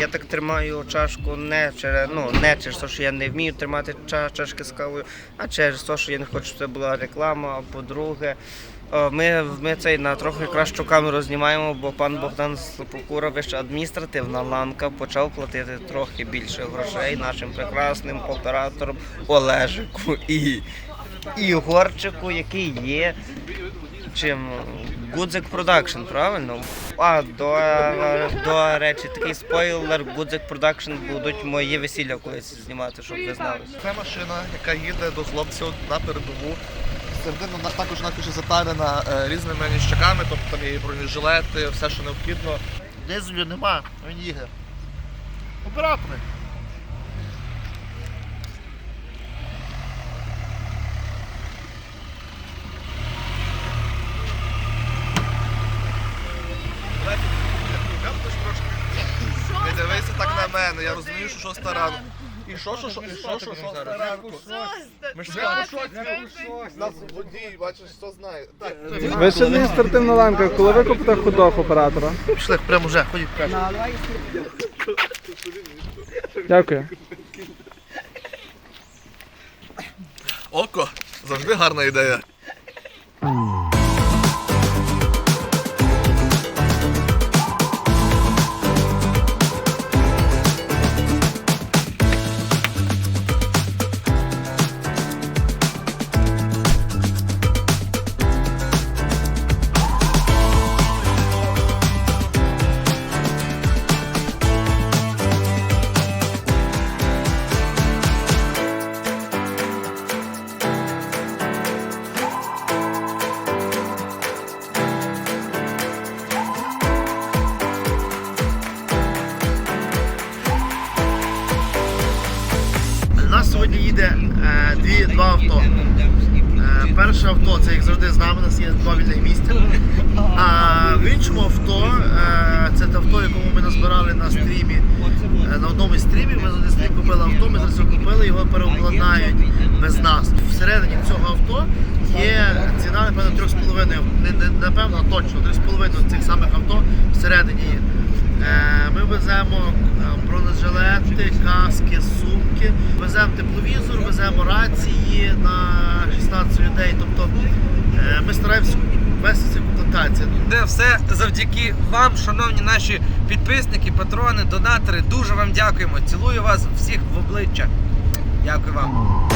Я так тримаю чашку не через ну не через те, що я не вмію тримати ча- чашки з кавою, а через те, що я не хочу, щоб це була реклама. По-друге, ми, ми цей на трохи кращу камеру знімаємо, бо пан Богдан Слопокурович, адміністративна ланка, почав платити трохи більше грошей нашим прекрасним операторам Олежику і Ігорчику, який є чим Гудзик Продакшн, правильно? А до, до речі, такий спойлер, Гудзик Продакшн будуть мої весілля колись знімати, щоб ви знали. Це машина, яка їде до хлопців на передову. Середина на- також накаже затарена е, різними ніщаками, тобто там є бронежилети, все, що необхідно. Дизелю нема, він їде. Оператори. Не дивися мене, я розумію, що шоста ранку. І що, що, що, і що, що, шоста ранку? Ми ж знаємо, що нас водій, бачиш, що знає. Так, Ви адміністративна ланка, коли ви купите ходох оператора? Пішли, прямо вже, ходіть. Дякую. Око, завжди гарна ідея. На стрімі. е, на одному із стрімів ми за стрім купили авто, ми зараз його купили, його переобладнають без нас. Всередині цього авто є ціна, напевно, 3,5, не, не, напевно, точно 3,5 цих самих авто всередині є. Е, Ми веземо е, бронежилети, каски, сумки, веземо тепловізор, веземо рації на 16 людей. Тобто ми стараємося цю комплектацію. Це все завдяки вам, шановні наші підписники, патрони, донатори. Дуже вам дякуємо. Цілую вас всіх в обличчя. Дякую вам.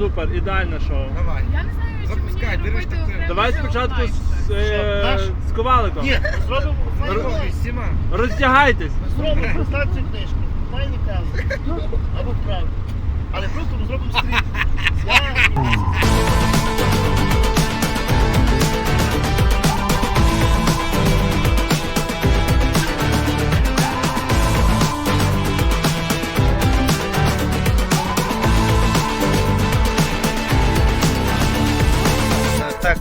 Супер, ідеальне шоу. Давай. Я не знаю, чи Запускай, мені робити так це. окремо. Давай спочатку з, е, Наш? з коваликом. Ні, зробимо Робиш всіма. Роздягайтесь. зробимо презентацію книжки. Файні кази. Або вправді. Але просто ми зробимо стрім. Я...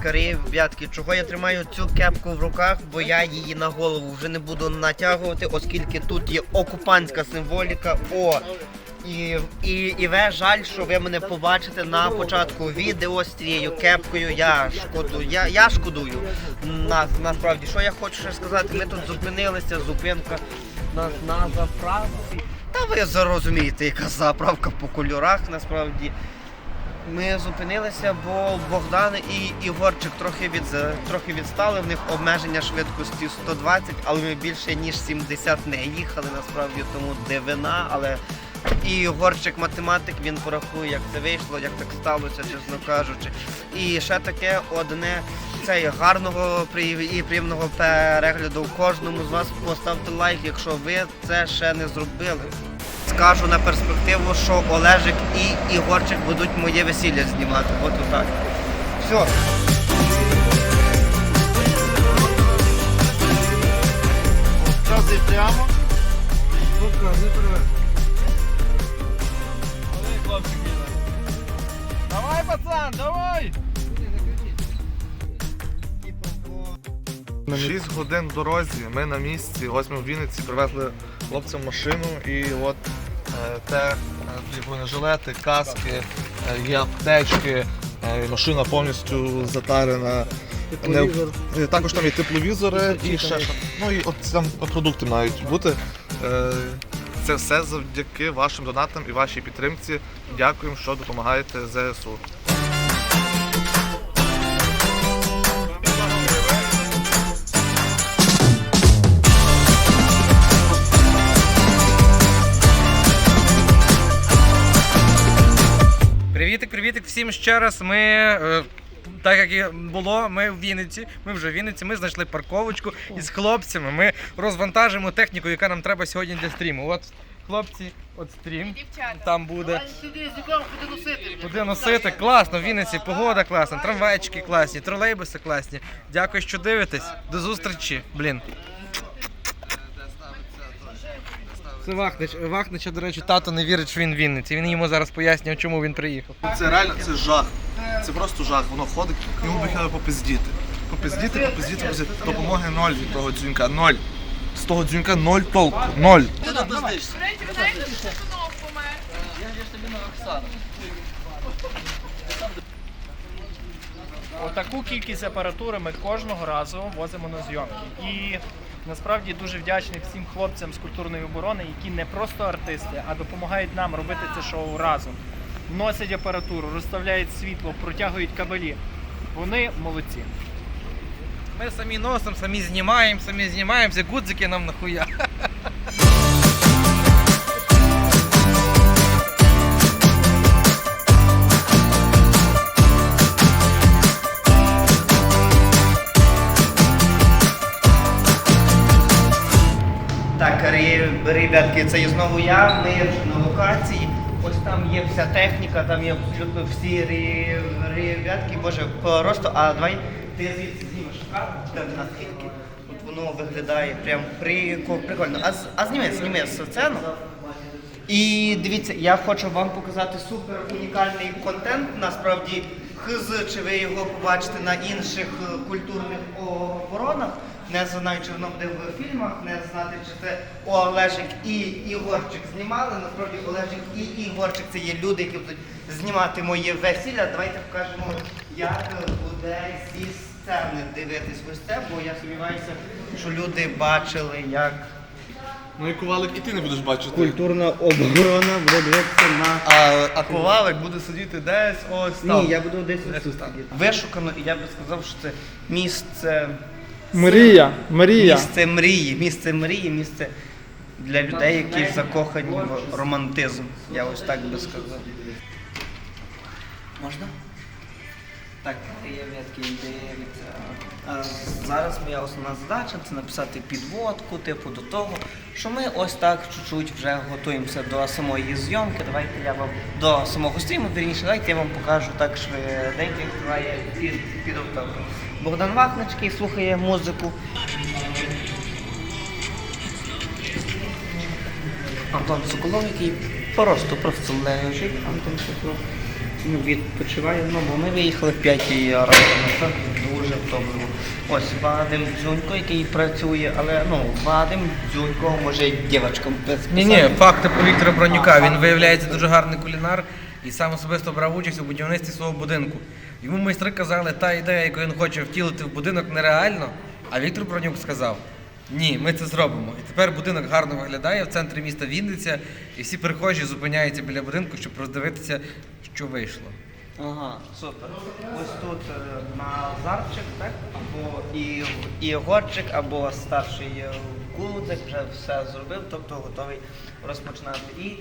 Так, ребятки, чого я тримаю цю кепку в руках, бо я її на голову вже не буду натягувати, оскільки тут є окупантська символіка. О! І, і, і ви жаль, що ви мене побачите на початку відео з цією кепкою. Я шкодую, я, я шкодую. На, насправді, що я хочу ще сказати, ми тут зупинилися, зупинка на, на заправці. Та ви зрозумієте, яка заправка по кольорах насправді. Ми зупинилися, бо Богдан і Ігорчик трохи від трохи відстали. В них обмеження швидкості 120, але ми більше ніж 70 не їхали. Насправді тому дивина. Але і Ігорчик математик він порахує, як це вийшло, як так сталося, чесно кажучи. І ще таке одне. цей гарного і приємного перегляду кожному з вас поставте лайк, якщо ви це ще не зробили. Скажу на перспективу, що Олежик і Ігорчик будуть моє весілля знімати. От отак. Все. Показуй прямо. Давай, пацан, давай! 6 годин в дорозі, ми на місці, ось ми в Вінниці привезли хлопцям машину і от е, те, е, бронежилети, каски, е, є аптечки, машина повністю затарена. Не- також там є тепловізори і ще. Ну і от там продукти мають бути. Це все завдяки вашим донатам і вашій підтримці. Дякуємо, що допомагаєте ЗСУ. Всім ще раз. Ми, е, так як і було, ми в Вінниці. Ми вже в Вінниці, ми знайшли парковочку із хлопцями. Ми розвантажимо техніку, яка нам треба сьогодні для стріму. От хлопці, от стрім. Там буде. Куди носити? Класно, в Вінниці, погода класна, трамвайчики класні, тролейбуси класні. Дякую, що дивитесь. До зустрічі, блін. Це Вахнич. Вахнича, до речі, тато не вірить, що він Вінниці. Він йому зараз пояснює, чому він приїхав. Це реально це жах. Це просто жах. Воно ходить, йому би хотіли попиздіти. Попиздіти, попиздіти, попиздіти. Допомоги ноль від того дзвінка. Ноль. З того дзвінка ноль толку. Ноль. Отаку кількість апаратури ми кожного разу возимо на зйомки. І насправді дуже вдячний всім хлопцям з культурної оборони, які не просто артисти, а допомагають нам робити це шоу разом. Носять апаратуру, розставляють світло, протягують кабелі. Вони молодці. Ми самі носимо, самі знімаємо, самі знімаємося, гудзики нам нахуя. Ребятки, це є знову я. Ми на локації. Ось там є вся техніка, там є абсолютно всі ребятки. Боже, просто, а давай ти звідси знімеш там наскільки. От воно виглядає прям прикольно. А, а зніми, зніми сцену. І дивіться, я хочу вам показати супер унікальний контент. Насправді, хз, чи ви його побачите на інших культурних оборонах. Не знаю, чи воно буде в фільмах, не знати, чи це Олежик і Ігорчик знімали. Насправді Олежик і Ігорчик це є люди, які будуть знімати моє весілля. Давайте покажемо, як буде зі сцени дивитись ось це, бо я сподіваюся, що люди бачили, як Ну і ковалик і ти не будеш бачити. культурна оборона буде дивитися на. А, а ковалик буде сидіти десь ось там. Ні, я буду десь ось тут сидіти. Вишукано, і я би сказав, що це місце. Мрія, Мрія. Місце мрії, місце мрії, місце для людей, які закохані в романтизм. Я ось так би сказав. Можна? Так, привітки, дивіться. А Зараз моя основна задача це написати підводку, типу до того, що ми ось так чуть-чуть вже готуємося до самої зйомки. Давайте я вам до самого стріму, вірніше, давайте я вам покажу так швиденько, як триває під, підготовка. Богдан Вахнички слухає музику. Антон Соколов, який просто просто лежить. Антон Соколов відпочиває. Ну, бо ми виїхали в 5 ранку, насправді дуже втомливо. Ось Вадим Дзюнько, який працює, але ну, Вадим Дзюнько може дівчатам Ні, ні, факти про Віктора Бронюка. Він виявляється дуже гарний кулінар і сам особисто брав участь у будівництві свого будинку. Йому майстри казали, та ідея, яку він хоче втілити в будинок, нереально. А Віктор Бронюк сказав: ні, ми це зробимо. І тепер будинок гарно виглядає в центрі міста Вінниця, і всі перехожі зупиняються біля будинку, щоб роздивитися, що вийшло. Ага, супер. Ось тут е, Назарчик, так? Або і, Ігорчик, або старший е, Гудзик вже все зробив, тобто готовий розпочинати. І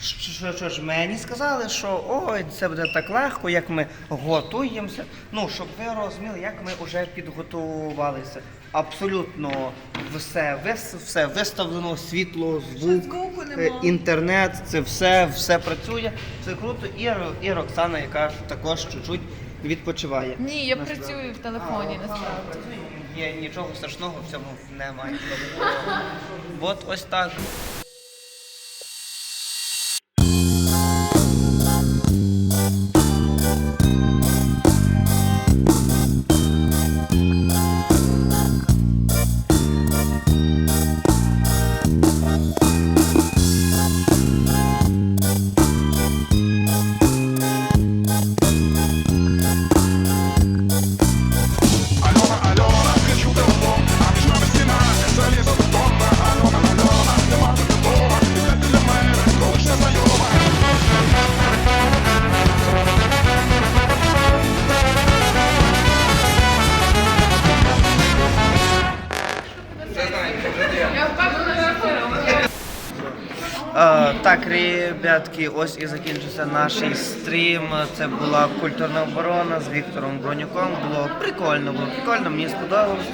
Що, що, що ж мені сказали, що ой, це буде так легко, як ми готуємося. Ну, щоб ви розуміли, як ми вже підготувалися. Абсолютно все, все виставлено, світло, звук, е, інтернет, це все, все працює. Це круто. І, і Роксана, яка також чуть-чуть відпочиває. Ні, я Насправді. працюю в телефоні насправді. Є нічого страшного в цьому немає. От ось так. Ребятки, ось і закінчився наш стрім. Це була культурна оборона з Віктором Бронюком. Було прикольно, було прикольно, мені сподобалось.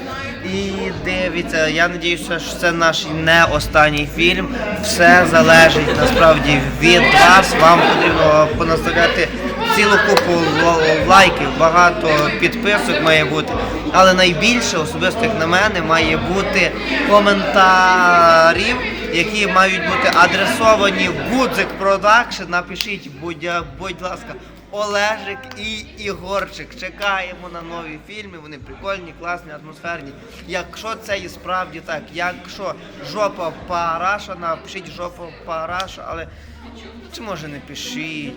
І дивіться, я сподіваюся, що це наш не останній фільм. Все залежить насправді від вас. Вам потрібно понаставляти цілу купу лайків, багато підписок має бути. Але найбільше, особисто як на мене, має бути коментарів які мають бути адресовані в Гудзик Продакшн. Напишіть, будь, будь ласка, Олежик і Ігорчик. Чекаємо на нові фільми. Вони прикольні, класні, атмосферні. Якщо це і справді так, якщо жопа параша, напишіть жопа параша, але чи може не пишіть.